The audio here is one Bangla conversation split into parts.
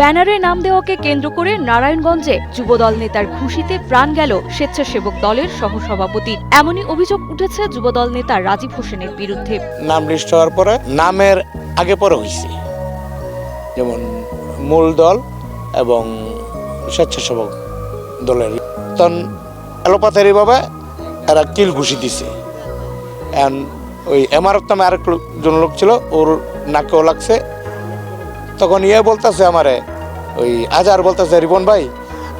ব্যানারে নাম দেওয়াকে কেন্দ্র করে নারায়ণগঞ্জে যুবদল নেতার খুশিতে প্রাণ গেল স্বেচ্ছাসেবক দলের সহসভাপতির এমনই অভিযোগ উঠেছে যুবদল নেতা রাজীব হোসেনের বিরুদ্ধে। নাম লিস্ট হওয়ার পরে নামের আগে পরে হয়েছে। যেমন মূল দল এবং স্বেচ্ছাসেবক দলের। তখন এলোপাথারিভাবে এরা কিল ঘুষি দিছে। ওই এমআরএফ নামে আরেক জন লোক ছিল, ওর নাকেও লাগছে। তখন ইয়ে বলতেছে আমারে ওই আজার বলতেছে রিপন ভাই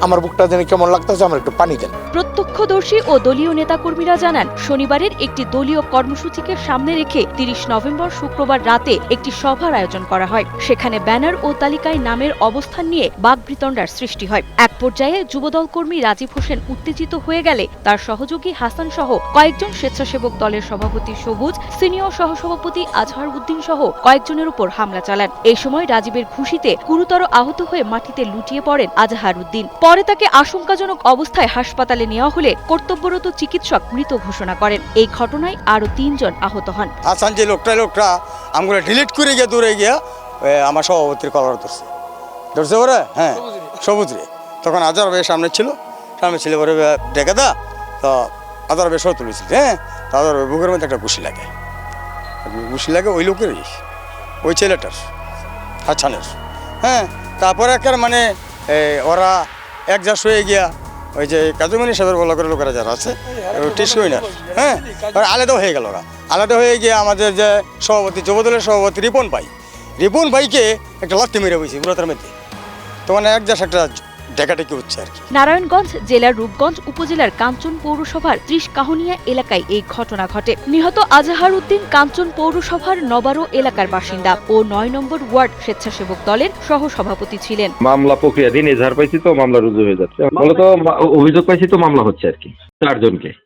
আমার বুকটা যেন কেমন লাগতেছে, আমার একটু পানি দেন। প্রত্যক্ষদর্শী ও দলীয় নেতাকর্মীরা জানান, শনিবারের একটি দলীয় কর্মসূচিকে সামনে রেখে তিরিশ নভেম্বর শুক্রবার রাতে একটি সভার আয়োজন করা হয়। সেখানে ব্যানার ও তালিকায় নামের অবস্থান নিয়ে বাগবিতণ্ডার সৃষ্টি হয়। এক পর্যায়ে যুবদল কর্মী রাজীব হোসেন উত্তেজিত হয়ে গেলে তার সহযোগী হাসান সহ কয়েকজন স্বেচ্ছাসেবক দলের সভাপতি সবুজ, সিনিয়র সহসভাপতি আজহার উদ্দিন সহ কয়েকজনের উপর হামলা চালান। এই সময় রাজীবের খুশিতে গুরুতর আহত হয়ে মাটিতে লুটিয়ে পড়েন আজহার উদ্দিন। পরে তাকে আশঙ্কাজনক অবস্থায় হাসপাতালে নেওয়া হলে কর্তব্যরত চিকিৎসক মৃত ঘোষণা করেন। এই ঘটনায় আরও তিনজন আহত হন। হাসান যে লোকটা লোকটা আমগুলো ডিলিট করে গিয়ে দূরে গিয়া আমার সভাপতির কলার ধরছে। ধরছে ওরা হ্যাঁ সবুজ রে তখন আজার ভাই সামনে ছিল। সামনে ছিল পরে ডেকে দা, তো আজার ভাই সহ তুলেছিল হ্যাঁ? আজার ভাই বুকের মধ্যে একটা ঘুষি লাগে। ঘুষি লাগে ওই লোকেরই ওই ছেলেটার হাসানের হ্যাঁ তারপরে একের মানে ওরা একজাস হয়ে গিয়া ওই যে কাজুমণি সাহেবের বলা করে লোকেরা যারা আছে টিস হই না। হ্যাঁ? আলাদা হয়ে গেল ওরা। আলাদা হয়ে গিয়ে আমাদের যে সভাপতি, যুবদলের সভাপতি রিপন ভাই। রিপন ভাইকে একটা লাত্তি মেরে বইছি পুরাতার মধ্যে। তো মানে একজাস একটা হচ্ছে আর কি। নারায়ণগঞ্জ জেলার রূপগঞ্জ উপজেলার কাঞ্চন পৌরসভার ত্রিশ কাহনিয়া এলাকায় এই ঘটনা ঘটে। নিহত আজাহার উদ্দিন কাঞ্চন পৌরসভার নবারো এলাকার বাসিন্দা ও নয় নম্বর ওয়ার্ড স্বেচ্ছাসেবক দলের সহসভাপতি ছিলেন। মামলা প্রক্রিয়াধীন এজাহার পাইছি তো মামলা রুজু হয়ে যাচ্ছে। মূলত অভিযোগ পাইছি তো মামলা হচ্ছে আর কি চারজনকে।